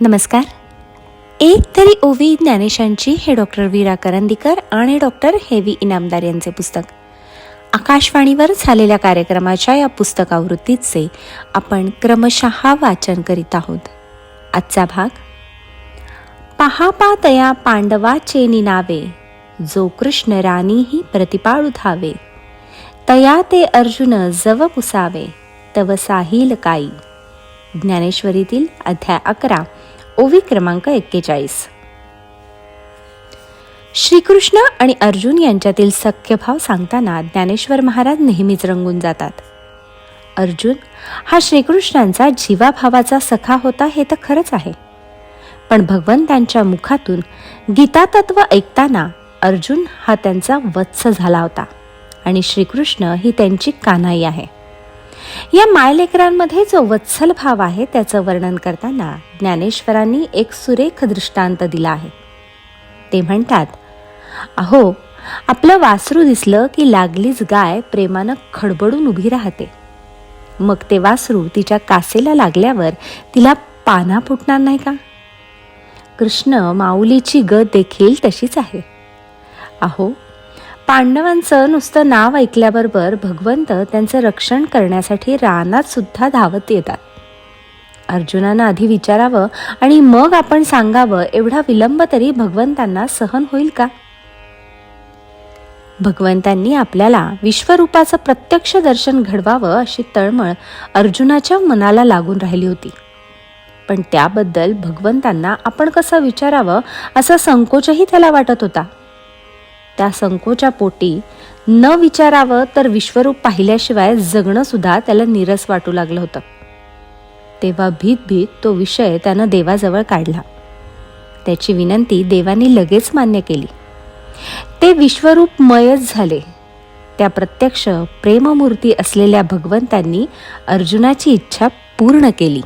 नमस्कार. एक तरी ओवी ज्ञानेशांची हे डॉक्टर वीरा करंदीकर आणि डॉक्टर हेवी इनामदार यांचे पुस्तक. आकाशवाणीवर झालेल्या कार्यक्रमाच्या या पुस्तकावृत्तीचे आपण क्रमशः वाचन करीत आहोत. आजचा भाग पहा पातया पांडवाचे निनावे जो कृष्ण राणीही प्रतिपाळू धावे तया ते अर्जुन जव पुसावे तव साहिल काई. ज्ञानेश्वरीतील अध्याय अकरा. ओवी क्रमांक एक्केचाळीस. श्रीकृष्ण आणि अर्जुन यांच्यातील सख्यभाव सांगताना ज्ञानेश्वर महाराज नेहमीच रंगून जातात. अर्जुन हा श्रीकृष्णांचा जीवाभावाचा सखा होता हे तर खरंच आहे. पण भगवंतांच्या मुखातून गीता तत्व ऐकताना अर्जुन हा त्यांचा वत्स झाला होता आणि श्रीकृष्ण ही त्यांची कानाई आहे. या मायलेकरांमध्ये जो वत्सल भाव आहे त्याचं वर्णन करताना ज्ञानेश्वरांनी एक सुरेख दृष्टांत दिला आहे. ते म्हणतात अहो आपलं वासरू दिसलं की लागलीच गाय प्रेमानं खडबडून उभी राहते. मग ते वासरू तिच्या कासेला लागल्यावर तिला पाना फुटणार नाही का? कृष्ण माऊलीची गत देखील तशीच आहे. अहो पांडवांचं नुसतं नाव ऐकल्याबरोबर भगवंत त्यांचं रक्षण करण्यासाठी रानात सुद्धा धावत येतात. अर्जुनानं आधी विचारावं आणि मग आपण सांगावं एवढा विलंब तरी भगवंतांना सहन होईल का? भगवंतांनी आपल्याला विश्वरूपाचं प्रत्यक्ष दर्शन घडवावं अशी तळमळ अर्जुनाच्या मनाला लागून राहिली होती. पण त्याबद्दल भगवंतांना आपण कसं विचारावं असा संकोचही त्याला वाटत होता. त्या संकोच्या पोटी न विचारावं तर विश्वरूप पाहिल्याशिवाय जगणं सुद्धा त्याला निरस वाटू लागलं होतं. तेव्हा भीत भीत तो विषय त्यानं देवाजवळ काढला. त्याची विनंती देवाने लगेच मान्य केली. ते विश्वरूप मयच झाले. त्या प्रत्यक्ष प्रेममूर्ती असलेल्या भगवंतांनी अर्जुनाची इच्छा पूर्ण केली.